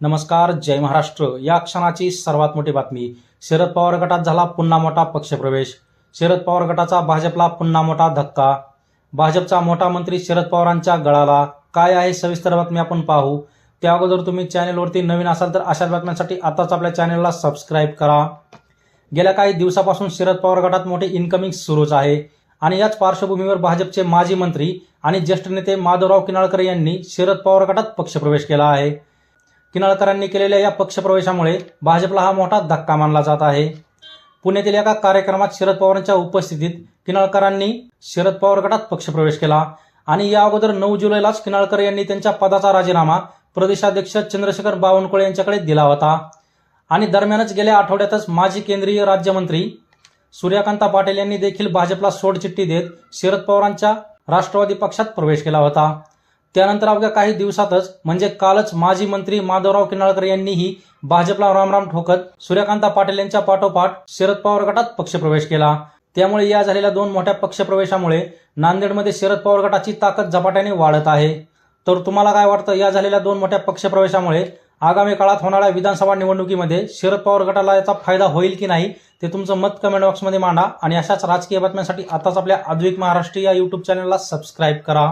नमस्कार जय महाराष्ट्र. या क्षणाची सर्वात मोठी बातमी. शरद पवार गटात झाला पुन्हा मोठा पक्षप्रवेश. शरद पवार गटाचा भाजपला पुन्हा मोठा धक्का. भाजपचा मोठा मंत्री शरद पवारांच्या गळाला. काय आहे सविस्तर बातमी आपण पाहू. त्या अगोदर तुम्ही चॅनेलवरती नवीन असाल तर अशाच बातम्यांसाठी आताच आपल्या चॅनेलला सबस्क्राईब करा. गेल्या काही दिवसापासून शरद पवार गटात मोठे इन्कमिंग सुरूच आहे. आणि याच पार्श्वभूमीवर भाजपचे माजी मंत्री आणि ज्येष्ठ नेते माधवराव किनाळकर यांनी शरद पवार गटात पक्षप्रवेश केला आहे. किनाळकरांनी केलेल्या या पक्षप्रवेशामुळे भाजपला हा मोठा धक्का मानला जात आहे. पुण्यातील एका कार्यक्रमात शरद पवारांच्या उपस्थितीत किनाळकरांनी शरद पवार गटात पक्षप्रवेश केला आणि या अगोदर नऊ जुलैलाच किनाळकर यांनी त्यांच्या पदाचा राजीनामा प्रदेशाध्यक्ष चंद्रशेखर बावनकुळे यांच्याकडे दिला होता. आणि दरम्यानच गेल्या आठवड्यातच माजी केंद्रीय राज्यमंत्री सूर्यकांता पाटील यांनी देखील भाजपला सोडचिठ्ठी देत शरद पवारांच्या राष्ट्रवादी पक्षात प्रवेश केला होता. त्यानंतर अवघ्या काही दिवसातच म्हणजे कालच माजी मंत्री माधवराव किनाळकर यांनीही भाजपला रामराम ठोकत सूर्यकांता पाटील यांच्या पाठोपाठ शरद पवार गटात पक्षप्रवेश केला. त्यामुळे या झालेल्या दोन मोठ्या पक्षप्रवेशामुळे नांदेडमध्ये शरद पवार गटाची ताकद झपाट्याने वाढत आहे. तर तुम्हाला काय वाटतं या झालेल्या दोन मोठ्या पक्षप्रवेशामुळे आगामी काळात होणाऱ्या विधानसभा निवडणुकीमध्ये शरद पवार गटाला याचा फायदा होईल की नाही ते तुमचं मत कमेंट बॉक्समध्ये मांडा आणि अशाच राजकीय बातम्यांसाठी आताच आपल्या आधुनिक महाराष्ट्र या युट्यूब चॅनलला सबस्क्राईब करा.